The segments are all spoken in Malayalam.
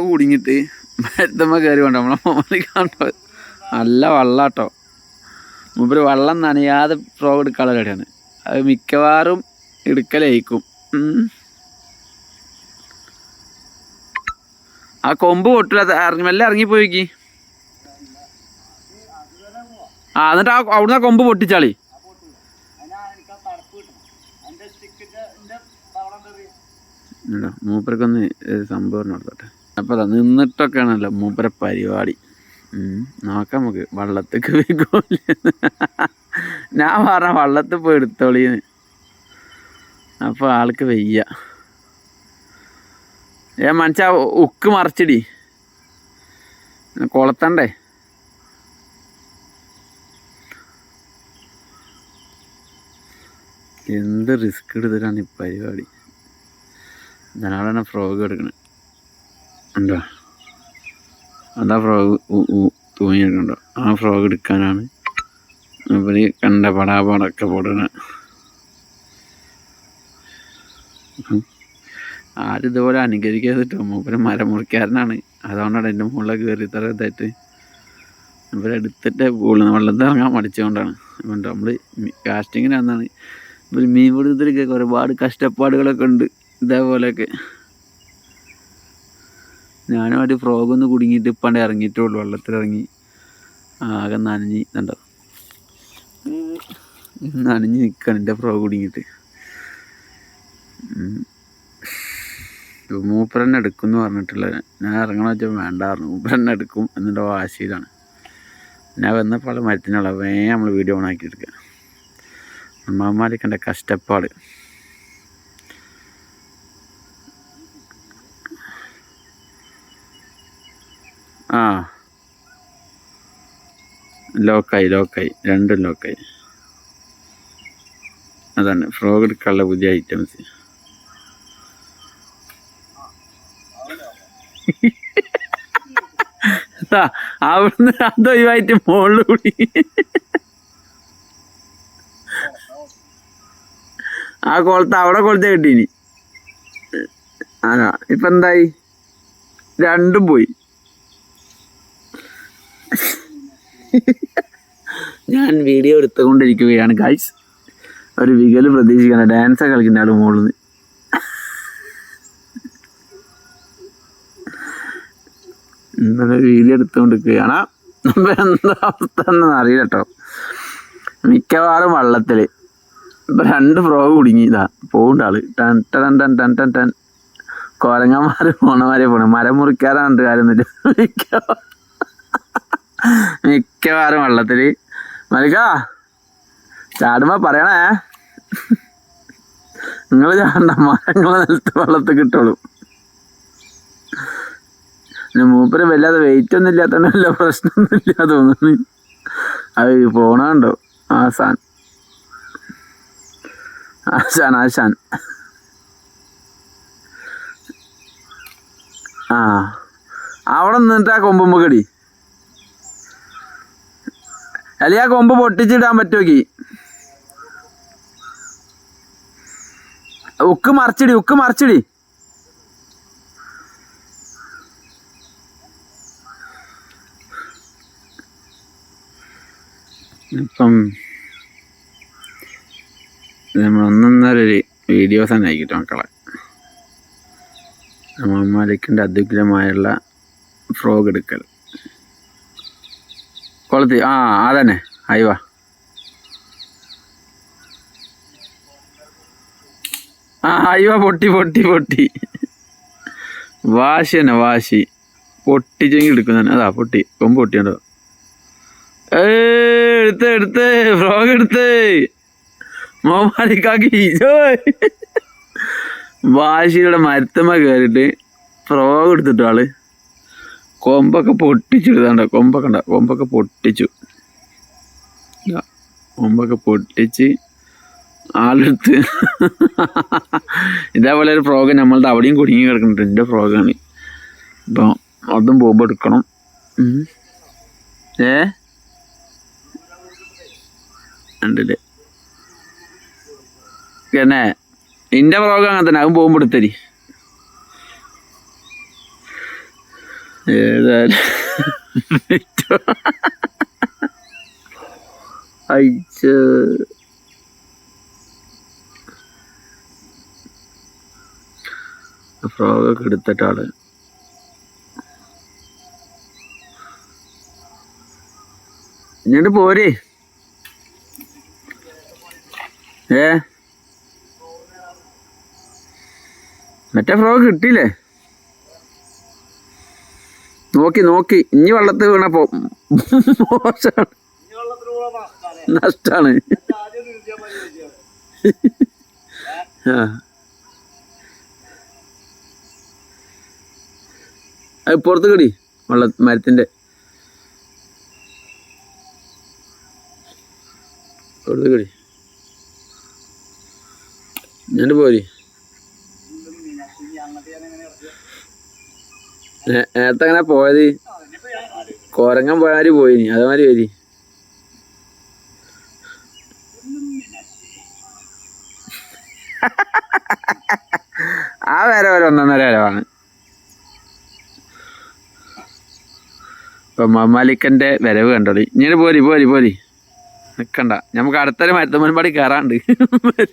ഫ്രോഗ് കുടുങ്ങിയിട്ട് മരത്തമ്മ കയറി വേണ്ട നമ്മളെ മോനെ കാണോ നല്ല വള്ളാട്ടോ. മൂപ്പര് വള്ളം നനയാതെ ഫ്രോഗ് എടുക്കാനുള്ള കടയാണ്. അത് മിക്കവാറും എടുക്കലേക്കും. ആ കൊമ്പ് പൊട്ടില്ല ഇറങ്ങി മെല്ലെ ഇറങ്ങിപ്പോയിക്ക്? ആ എന്നിട്ട് ആ അവിടുന്ന് ആ കൊമ്പ് പൊട്ടിച്ചാളി. മൂപ്പർക്കൊന്ന് സംഭവം നടത്തട്ടെ അപ്പോൾ നിന്നിട്ടൊക്കെയാണല്ലോ മൂപ്പരെ പരിപാടി. നോക്കാം നമുക്ക് വള്ളത്തേക്ക് വീക്കൂല ഞാൻ പറഞ്ഞ വള്ളത്തിൽ പോയി എടുത്തോളീന്ന്. അപ്പോൾ ആൾക്ക് വയ്യ. ഏ മനസ്സാ ഉക്ക് മറിച്ചിടി. കൊളത്തണ്ടേ? എന്ത് റിസ്ക് എടുത്തിട്ടാണ് ഈ പരിപാടി? ഞാനവിടെ ഫ്രോഗ് എടുക്കണേ. ഉണ്ടോ? അതാ ഫ്രോഗ് തൂങ്ങിയിട്ടുണ്ടോ. ആ ഫ്രോഗ് എടുക്കാനാണ് ഇവർ കണ്ട പടാപാടൊക്കെ പൊടണ ആരും ഇതുപോലെ അനുകരിക്കാതിട്ടോ. മൂപ്പര് മരം മുറിക്കാരനാണ്. അതുകൊണ്ടാണ് എന്റെ മുകളിൽ കയറി തരത്തായിട്ട് ഇവരെടുത്തിട്ട് പോകുന്നത് വെള്ളത്തിൽ ഇറങ്ങാൻ മടിച്ചുകൊണ്ടാണ്. അതുകൊണ്ട് നമ്മൾ കാസ്റ്റിങ്ങിന് വന്നാണ്. ഇവർ മീൻ പിടുത്തത്തിലൊക്കെ ഒരുപാട് കഷ്ടപ്പാടുകളൊക്കെ ഉണ്ട് ഇതേപോലെയൊക്കെ. ഞാനും ഒരു ഫ്രോഗ് ഒന്ന് കുടുങ്ങിയിട്ട് ഇപ്പാണ്ട് ഇറങ്ങിയിട്ടുള്ളൂ. വെള്ളത്തിലിറങ്ങി ആകെ നനഞ്ഞ് കണ്ടോ നനഞ്ഞ് നിൽക്കണം എന്റെ ഫ്രോഗ് കുടുങ്ങിയിട്ട്. മൂപ്പരന്നെ എടുക്കും എന്ന് പറഞ്ഞിട്ടുള്ള ഞാൻ ഇറങ്ങണ വെച്ചാൽ വേണ്ട മൂപ്പരെന്നെ എടുക്കും എന്നുള്ള വാശിയിലാണ്. ഞാൻ വന്നപ്പോൾ മരത്തിനുള്ള വേഗം നമ്മൾ വീഡിയോ ഓണാക്കി എടുക്കുക. അമ്മമാരൊക്കെ എന്റെ കഷ്ടപ്പാട് ആ ലോക്കായി ലോക്കായി. രണ്ടും ലോക്കായി. അതാണ്. ഫ്രോഗ് എടുക്കാനുള്ള പുതിയ ഐറ്റംസ് അവിടുന്ന് അതൊഴിവായിട്ട് മുകളിൽ കൂടി. ആ കൊളത്ത് അവിടെ കൊളത്തെ കിട്ടീനി. അതാ ഇപ്പൊ എന്തായി? രണ്ടും പോയി. ഞാൻ വീഡിയോ എടുത്തുകൊണ്ടിരിക്കുകയാണ് ഗൈസ് ഒരു വികൽ പ്രതീക്ഷിക്കുന്ന ഡാൻസ് കളിക്കുന്ന ആൾ മുകളിൽ നിന്ന്. ഇന്നലെ വീഡിയോ എടുത്തുകൊണ്ടിരിക്കുകയാണ്. എന്താ അവസ്ഥ എന്നൊന്നും അറിയില്ല കേട്ടോ. മിക്കവാറും വള്ളത്തിൽ ഇപ്പം രണ്ട് ഫ്രോഗ് കുടുങ്ങിയതാ പോകണ്ട ആൾ. ടൻ ടൻ ടൻ ടൻ ടൻ ടൻ. കോലങ്ങന്മാർ പോണമാരെ പോണം. മരം മുറിക്കാറാണ്ട് കാര്യമൊന്നുമില്ല മിക്കവാറും മിക്കവാറും വള്ളത്തിൽ. മലിക്കാ ചാടുമ്പോ പറയണേ. നിങ്ങൾ ചാടണ്ട മരങ്ങളെ നിലത്ത് വെള്ളത്തിൽ കിട്ടുള്ളൂ മൂപ്പര് വല്ലാതെ വെയിറ്റ് ഒന്നും ഇല്ലാത്തതുകൊണ്ട് വല്ല പ്രശ്നമൊന്നും ഇല്ല തോന്നുന്നു. അത് പോണുണ്ടോ ആസാൻ ആശാൻ. ആശാൻ ആ അവിടെ നിന്നിട്ട് ആ കൊമ്പുമ്പ് അല്ലെ ആ കൊമ്പ് പൊട്ടിച്ചിടാൻ പറ്റുമോക്കി? ഉക്ക് മറിച്ചിടി ഉക്ക് മറിച്ചിടി. ഇപ്പം നമ്മൾ വീഡിയോസ് തന്നെ ആയിക്കിട്ടോ മക്കളെ. മലിക്കിന്റെ അത്യുഗ്രമായുള്ള ഫ്രോഗ് എടുക്കൽ. കൊളത്തി. ആ അതന്നെ അയവാ ആ അയ്യോ പൊട്ടി പൊട്ടി പൊട്ടി. വാശി തന്നെ വാശി. പൊട്ടിച്ചെങ്കിൽ എടുക്കുന്നതന്നെ അതാ പൊട്ടി. കൊമ്പ് പൊട്ടിയുണ്ടോ ഏ എടുത്ത് എടുത്ത്. ഫ്രോഗ് എടുത്ത്. മോമാലിക്കാക്കി വാശിയുടെ മരത്തമ്മ കയറിയിട്ട് ഫ്രോഗ് എടുത്തിട്ടു ആൾ. കൊമ്പൊക്കെ പൊട്ടിച്ചു എടുത്താണ്ട കൊമ്പൊക്കെ ഉണ്ട. കൊമ്പൊക്കെ പൊട്ടിച്ചു. കൊമ്പൊക്കെ പൊട്ടിച്ച് ആളെടുത്ത് ഇതേപോലെ ഒരു ഫ്രോഗ് നമ്മളുടെ അവിടെയും കുടുങ്ങി കിടക്കുന്നുണ്ട്. എന്റെ ഫ്രോഗാണ്. ഇപ്പം അതും പോകുമ്പോൾ എടുക്കണം. ഏ? ഉണ്ടല്ലേ? പിന്നെ എന്റെ ഫ്രോഗ് അങ്ങനെ തന്നെ. അതും പോകുമ്പോൾ എടുത്തരി ഏതായാലും അയച്ച ഫ്രോഗൊക്കെ എടുത്തിട്ടാണ് ഇങ്ങോട്ട് പോരെ. ഏ? മറ്റേ ഫ്രോഗ് കിട്ടിയില്ലേ? നോക്കി നോക്കി. ഇനി വെള്ളത്തിൽ വീണപ്പോ മോശമാണ്. നഷ്ടാണ്. ആ. പുറത്ത് കടി വള്ള മരത്തിന്റെ. പുറത്ത് കടി. ഞാൻ പോരി. നേരത്തെ അങ്ങനെ പോയത്. കോരങ്ങൻ പോയാൽ പോയിനി. അതേമാതിരി വരി. ആ വര ഒരു ഒന്നൊന്നര വരവാണ്. ഇപ്പൊ വരവ് കണ്ടോളി ഇങ്ങനെ പോരി പോരി പോരി. നിക്കണ്ട. നമുക്ക് അടുത്തൊരു മരത്തുമ്മൻപാടി കയറാണ്ട് ഇവിടെ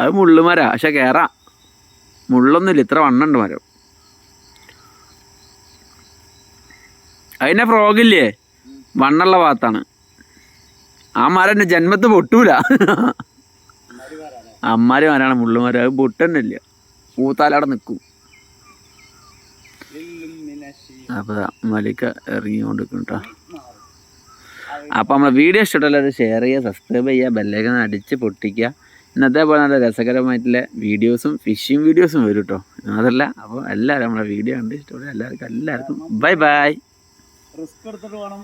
അത് മുള്ളുമര. പക്ഷെ കയറാം മുള്ളൊന്നുമില്ല. ഇത്ര വണ്ണുണ്ട് മരം. അതിനെ ഫ്രോഗില്ലേ? വണ്ണുള്ള ഭാഗത്താണ്. ആ മരം ജന്മത്ത് പൊട്ടൂല. അമ്മാര് മരാണ് മുള്ളുമരം അത് പൊട്ടന്നില്ല. പൂത്താലവിടെ നിൽക്കും അപ്പോൾ മലിക്ക ഇറങ്ങിക്കൊണ്ട് കേട്ടോ അപ്പോൾ നമ്മളെ വീഡിയോ ഇഷ്ടമല്ല അത് ഷെയർ ചെയ്യുക സബ്സ്ക്രൈബ് ചെയ്യുക ബെല്ലേക്ക് അടിച്ച് പൊട്ടിക്കുക. ഇന്നത്തെ പോലെ നല്ല രസകരമായിട്ടുള്ള വീഡിയോസും ഫിഷിംഗ് വീഡിയോസും വരും കേട്ടോ അതല്ല അപ്പോൾ എല്ലാവരും നമ്മളെ വീഡിയോ കണ്ട് ഇഷ്ടപ്പെടുക. എല്ലാവർക്കും എല്ലാവർക്കും ബൈ ബൈ റിസ്ക് എടുത്തിട്ട് വേണം